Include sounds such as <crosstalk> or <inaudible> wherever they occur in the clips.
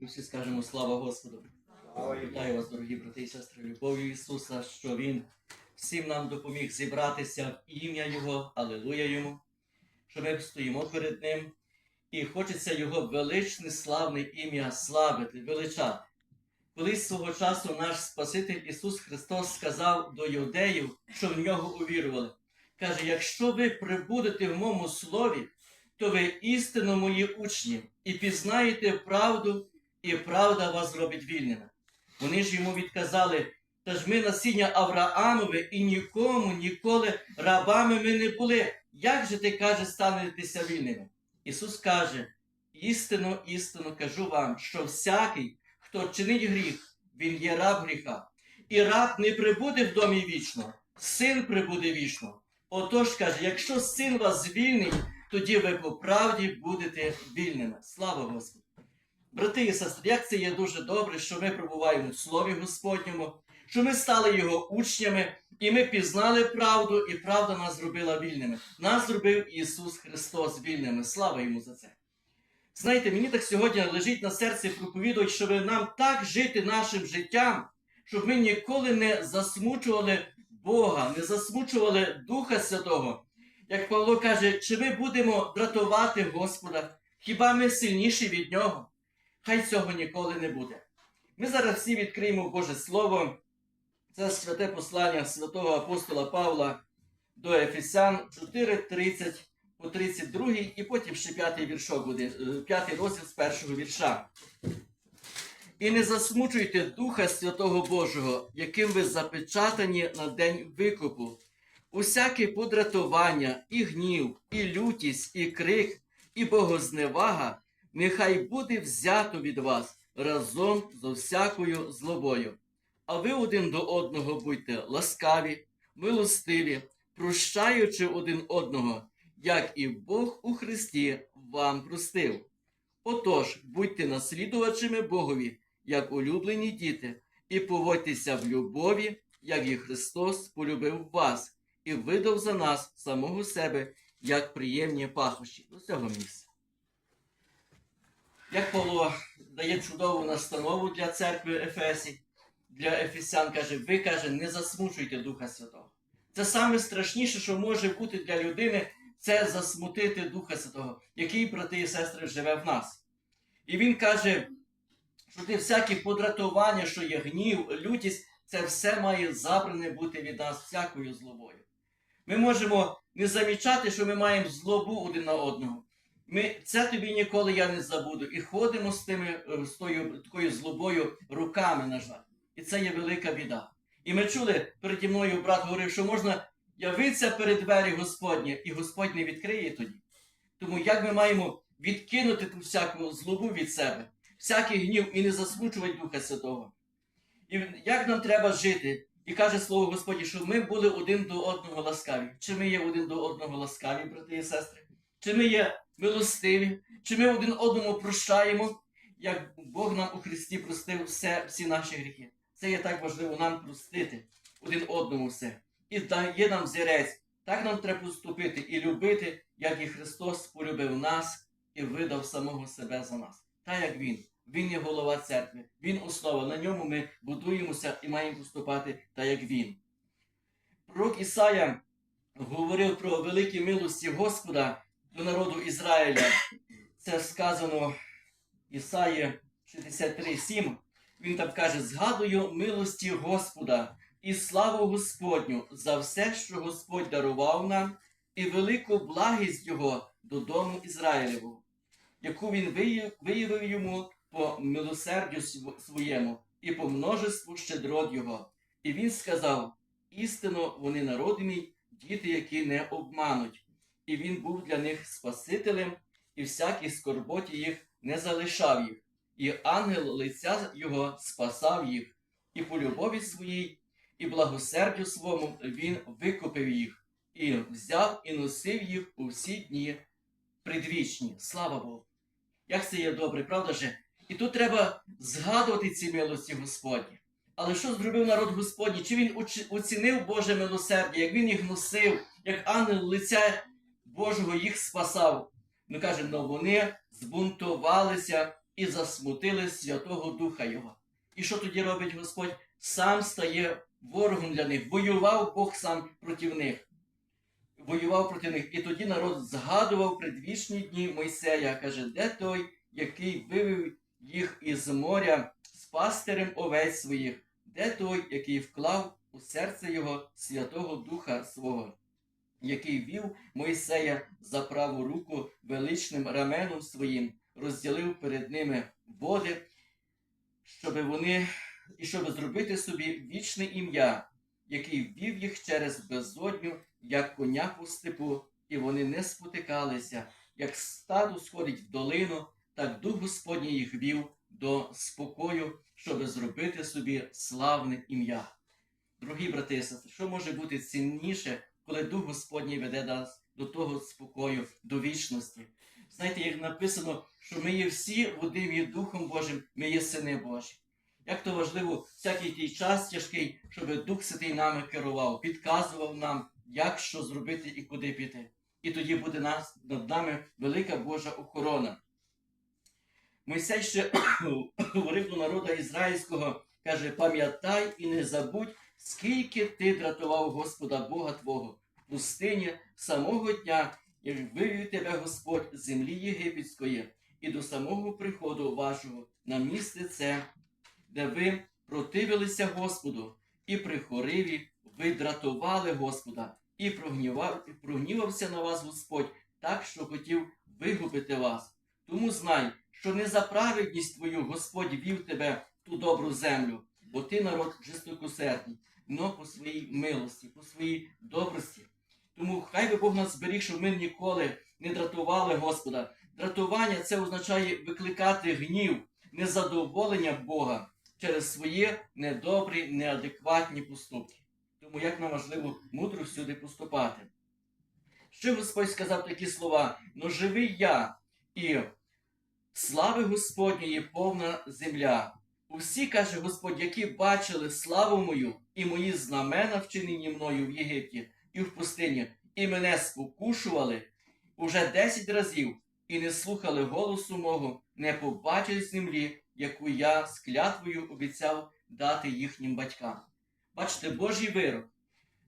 І всі скажемо слава Господу. Вітаю вас, дорогі брати і сестри, любов'ю Ісуса, що Він всім нам допоміг зібратися в ім'я Його, Алилуя Йому, що ми стоїмо перед Ним, і хочеться Його величне, славне ім'я славити, величати. Колись свого часу наш Спаситель Ісус Христос сказав до юдеїв, що в нього увірували. Каже: якщо ви прибудете в моєму слові, то ви істинно мої учні, і пізнаєте правду, і правда вас зробить вільними. Вони ж йому відказали, та ж ми насіння Авраамове і нікому ніколи рабами ми не були. Як же ти каже, станетеся вільними? Ісус каже: істинно, істинно кажу вам, що всякий, хто чинить гріх, він є раб гріха. І раб не прибуде в домі вічно, син прибуде вічно. Отож каже, якщо син вас звільнить, тоді ви по правді будете вільними. Слава Господу! Брати і сестри, як це є дуже добре, що ми перебуваємо в Слові Господньому, що ми стали Його учнями, і ми пізнали правду, і правда нас зробила вільними. Нас зробив Ісус Христос вільними. Слава йому за це. Знаєте, мені так сьогодні лежить на серці проповідувати, щоб нам так жити нашим життям, щоб ми ніколи не засмучували Бога, не засмучували Духа Святого. Як Павло каже, чи ми будемо дратувати Господа, хіба ми сильніші від Нього? Хай цього ніколи не буде. Ми зараз всі відкриємо Боже Слово. Це святе послання святого апостола Павла до Ефесян 4:30 по 32 і потім ще п'ятий віршок буде, е, п'ятий розділ з першого вірша. І не засмучуйте Духа Святого Божого, яким ви запечатані на день викупу. Усяке подратування, і гнів, і лютість, і крик, і богозневага нехай буде взято від вас разом з всякою злобою. А ви один до одного будьте ласкаві, милостиві, прощаючи один одного, як і Бог у Христі вам простив. Отож, будьте наслідувачами Богові, як улюблені діти, і поводьтеся в любові, як і Христос полюбив вас, і видав за нас самого себе, як приємні пахощі до цього місця. Як Павло дає чудову настанову для церкви Ефесі, для Ефесян каже, ви каже, не засмучуйте Духа Святого. Це саме страшніше, що може бути для людини, це засмутити Духа Святого, який, брати і сестри, живе в нас. І він каже, що ти всякі подратування, що є гнів, лютість, це все має забране бути від нас всякою злобою. Ми можемо не замічати, що ми маємо злобу один на одного. Ми, це тобі ніколи я не забуду. І ходимо з тими е, з тою такою злобою руками, на жаль. І це є велика біда. І ми чули переді мною брат говорив, що можна явитися перед двері Господні, і Господь не відкриє тоді. Тому як ми маємо відкинути ту всяку злобу від себе, всякий гнів і не засмучувати Духа Святого. І як нам треба жити? І каже Слово Господнє, що ми були один до одного ласкаві. Чи ми є один до одного ласкаві, брати і сестри? Чи ми є милостиві? Чи ми один одному прощаємо, як Бог нам у Христі простив все, всі наші гріхи? Це є так важливо нам простити один одному все. І дає нам зірець. Так нам треба поступити і любити, як і Христос полюбив нас і видав самого себе за нас. Так як Він. Він є голова церкви, Він основа. На ньому ми будуємося і маємо поступати так, як Він. Пророк Ісая говорив про великі милості Господа до народу Ізраїля. Це сказано Ісаї 63,7. Він там каже: згадую милості Господа і славу Господню за все, що Господь дарував нам, і велику благість Його додому Ізраїлеву, яку він виявив йому по милосердю своєму і по множеству щедрот Його. І він сказав: істинно вони народ мій, діти, які не обмануть. І він був для них Спасителем, і всякій скорботі їх не залишав їх. І ангел лиця його спасав їх, і по любові своїй, і благосердю своєму він викупив їх, і взяв і носив їх у всі дні предвічні. Слава Богу! Як це є добре, правда же? І тут треба згадувати ці милості Господні. Але що зробив народ Господній? Чи він оцінив Боже милосердя, як він їх носив, як ангел лиця Божого їх спасав? Ми кажемо, ну вони збунтувалися і засмутили Святого Духа Його. І що тоді робить Господь? Сам стає ворогом для них. Воював Бог сам проти них. Воював проти них. І тоді народ згадував предвічні дні Мойсея. Каже, де той, який вивів їх із моря з пастирем овець своїх, де той, який вклав у серце його Святого Духа свого, який вів Мойсея за праву руку величним раменом своїм, розділив перед ними води, щоб вони і щоб зробити собі вічне ім'я, який вів їх через безодню, як коня по степу, і вони не спотикалися, як стадо сходить в долину, так дух Господній їх вів до спокою, щоб зробити собі славне ім'я. Дорогі брати і що може бути цінніше, коли Дух Господній веде нас до того спокою, до вічності? Знаєте, як написано, що ми є всі водимі Духом Божим, ми є сини Божі. Як то важливо всякий той час тяжкий, щоб Дух Святий нами керував, підказував нам, як що зробити і куди піти. І тоді буде нас, над нами велика Божа охорона. Мойсей ще <coughs> говорив до народу ізраїльського, каже: пам'ятай і не забудь, скільки ти дратував Господа Бога Твого в пустині самого дня, як вивів тебе Господь з землі єгипетської, і до самого приходу вашого на місце це, де ви противилися Господу, і при хориві ви дратували Господа, і прогнівав, прогнівався на вас Господь, так, що хотів вигубити вас. Тому знай, що не за праведність твою Господь вів тебе в ту добру землю, бо ти народ жестокосердний, но по своїй милості, по своїй добрості. Тому хай би Бог нас зберіг, щоб ми ніколи не дратували Господа. Дратування це означає викликати гнів, незадоволення Бога через свої недобрі, неадекватні поступки. Тому як нам важливо мудро всюди поступати. Що Господь сказав такі слова? Ну живий я і слави Господньої повна земля. Усі, каже Господь, які бачили славу мою і мої знамена, вчинені мною в Єгипті і в пустині, і мене спокушували уже десять разів, і не слухали голосу мого, не побачили землі, яку я з клятвою обіцяв дати їхнім батькам. Бачите, Божий вирок.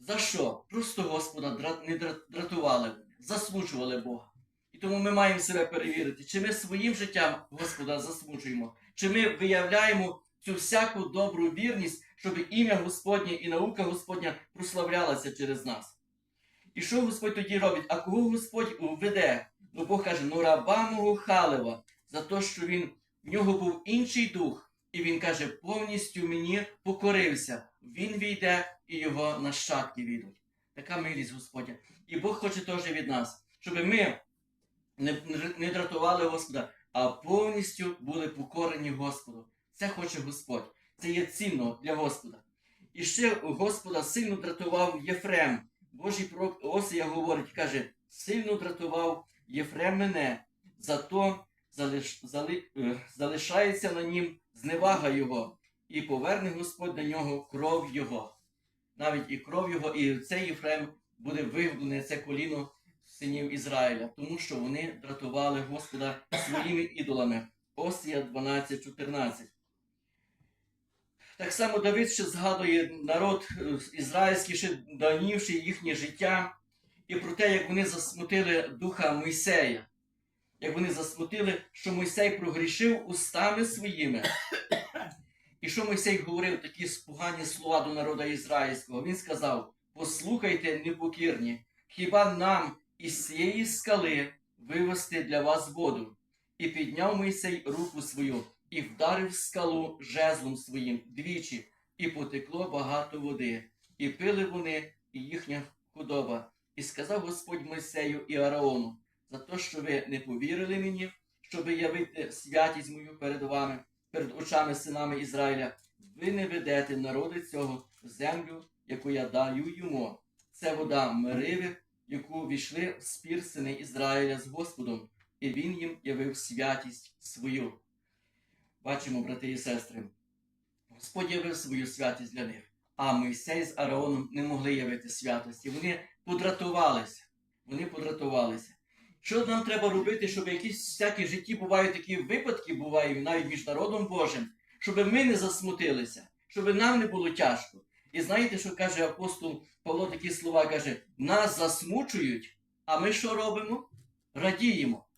За що? Просто Господа не дратували, засмучували Бога. І тому ми маємо себе перевірити, чи ми своїм життям Господа засмучуємо, чи ми виявляємо цю всяку добру вірність, щоб ім'я Господнє і наука Господня прославлялася через нас. І що Господь тоді робить? А кого Господь веде? Ну Бог каже, ну раба мого Халева, за те, що він, в нього був інший дух, і він каже, повністю мені покорився. Він війде і його нащадки війдуть. Така милість Господня. І Бог хоче теж від нас, щоб ми не, не дратували Господа, а повністю були покорені Господу. Це хоче Господь. Це є цінно для Господа. І ще Господа сильно дратував Єфрем. Божий пророк Осія говорить, каже, сильно дратував Єфрем мене, зато залиш, зали, е, залишається на нім зневага його, і поверне Господь на нього кров його. Навіть і кров його, і цей Єфрем буде вигублене, це коліно синів Ізраїля, тому що вони дратували Господа своїми ідолами. Осія 12.14. Так само Давид ще згадує народ е, ізраїльський, ще давнівши їхнє життя, і про те, як вони засмутили духа Мойсея, як вони засмутили, що Мойсей прогрішив устами своїми. І що Мойсей говорив такі спогані слова до народу ізраїльського? Він сказав: Послухайте, непокірні, хіба нам із цієї скали вивести для вас воду? І підняв Мойсей руку свою, і вдарив скалу жезлом своїм двічі, і потекло багато води, і пили вони, і їхня худоба. І сказав Господь Мойсею і Араону, за те, що ви не повірили мені, щоб явити святість мою перед вами, перед очами синами Ізраїля, ви не ведете народи цього в землю, яку я даю йому. Це вода Мериви, яку війшли в спір сини Ізраїля з Господом, і він їм явив святість свою. Бачимо, брати і сестри, Господь явив свою святість для них, а Мойсей з Араоном не могли явити святості. Вони подратувалися. Вони подратувалися. Що нам треба робити, щоб якісь всякі житті бувають такі випадки, бувають навіть між народом Божим, щоб ми не засмутилися, щоб нам не було тяжко. І знаєте, що каже апостол Павло такі слова каже: нас засмучують, а ми що робимо? Радіємо.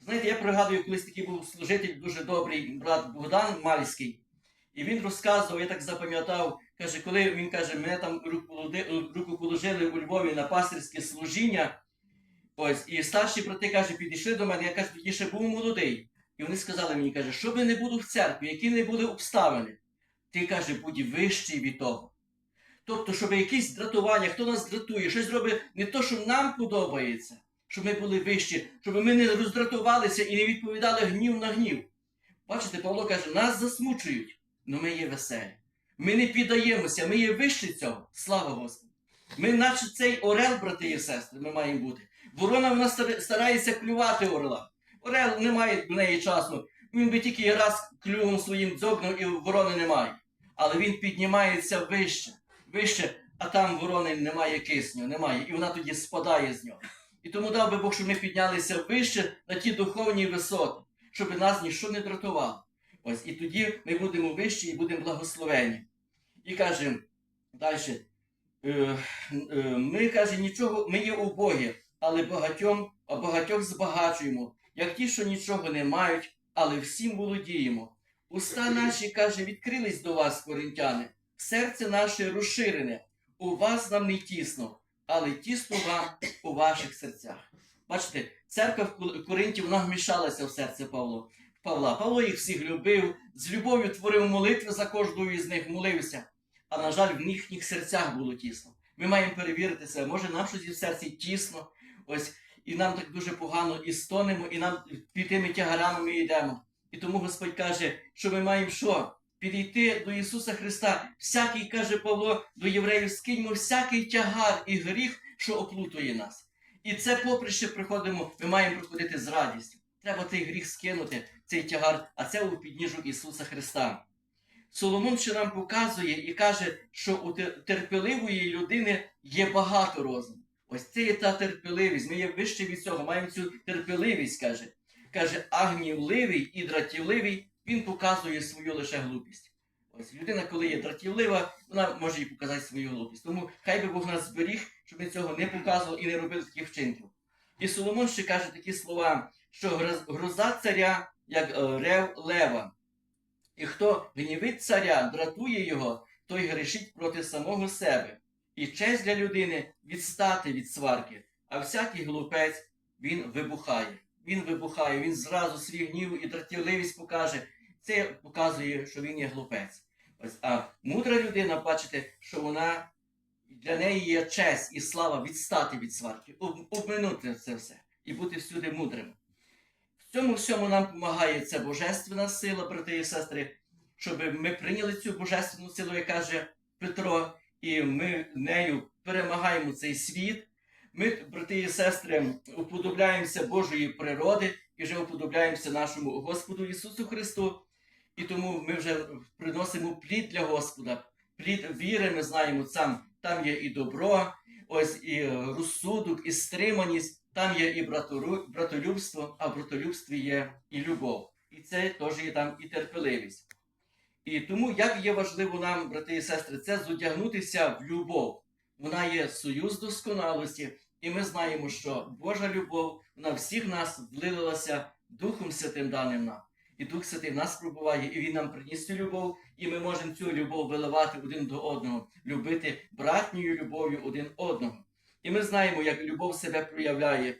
Знаєте, я пригадую, колись такий був служитель дуже добрий брат Богдан Мальський. І він розказував, я так запам'ятав, каже, коли він каже, мене там руку положили у Львові на пастирське служіння. Ось, і старші брати каже, підійшли до мене, я кажу, тоді ще був молодий. І вони сказали мені, каже, що би не було в церкві, які не були обставини, ти каже, будь вищий від того. Тобто, щоб якісь дратування, хто нас дратує, щось робить не то, що нам подобається, щоб ми були вищі, щоб ми не роздратувалися і не відповідали гнів на гнів. Бачите, Павло каже, нас засмучують, але ми є веселі. Ми не піддаємося, ми є вищі цього. Слава Господу. Ми, наче цей орел, брати і сестри, ми маємо бути. Ворона вона стар- старається клювати орла. Орел не має до неї часу. Він би тільки раз клювом своїм дзьобнув і ворони немає. Але він піднімається вище, вище, а там ворони немає кисню, немає. І вона тоді спадає з нього. І тому дав би Бог, щоб ми піднялися вище на ті духовні висоти, щоб нас ніщо не дратувало. Ось і тоді ми будемо вищі і будемо благословені. І каже далі. Е, е, ми каже, нічого, ми є убогі, але багатьом, а багатьох збагачуємо, як ті, що нічого не мають, але всім володіємо. Уста наші, каже, відкрились до вас, коринтяни, серце наше розширене, у вас нам не тісно, але тісно вам у ваших серцях. Бачите, церква в Коринті вона вмішалася в серце Павло. Павла. Павло їх всіх любив, з любов'ю творив молитви за кожного із них, молився. А на жаль, в їхніх серцях було тісно. Ми маємо перевірити себе, може нам щось в серці тісно, ось, і нам так дуже погано і стонемо, і нам під тими тягарами ми йдемо. І тому Господь каже, що ми маємо що? Підійти до Ісуса Христа. Всякий, каже Павло, до євреїв скиньмо всякий тягар і гріх, що оплутує нас. І це поприще приходимо, ми маємо приходити з радістю. Треба цей гріх скинути, цей тягар, а це у підніжу Ісуса Христа. Соломон ще нам показує і каже, що у терпеливої людини є багато розуму. Ось це є та терпеливість. Ми є вище від цього, маємо цю терпеливість, каже. Каже, а гнівливий і дратівливий, він показує свою лише глупість. Ось людина, коли є дратівлива, вона може і показати свою глупість. Тому хай би Бог нас зберіг, щоб ми цього не показували і не робили таких вчинків. І Соломон ще каже такі слова, що гроза царя, як е, рев лева. І хто гнівить царя, дратує його, той грішить проти самого себе. І честь для людини відстати від сварки, а всякий глупець він вибухає. Він вибухає, він зразу свій гнів і дратівливість покаже. Це показує, що він є глупець. Ось, а мудра людина, бачите, що вона для неї є честь і слава відстати від сварки, обминути це все і бути всюди мудрим. В цьому всьому нам допомагає ця божественна сила, брати і сестри, щоб ми прийняли цю божественну силу, як каже Петро, і ми нею перемагаємо цей світ. Ми, брати і сестри, уподобляємося Божої природи і вже уподобляємося нашому Господу Ісусу Христу. І тому ми вже приносимо плід для Господа. Плід віри, ми знаємо, там, там є і добро, ось і розсудок, і стриманість, там є і братолюбство, а в братолюбстві є і любов. І це теж є там і терпеливість. І тому як є важливо нам, брати і сестри, це зодягнутися в любов. Вона є союз досконалості, і ми знаємо, що Божа любов вона всіх нас влилася Духом Святим даним нам. І Дух Святий в нас пробуває, і Він нам приніс цю любов, і ми можемо цю любов виливати один до одного, любити братньою любов'ю один одного. І ми знаємо, як любов себе проявляє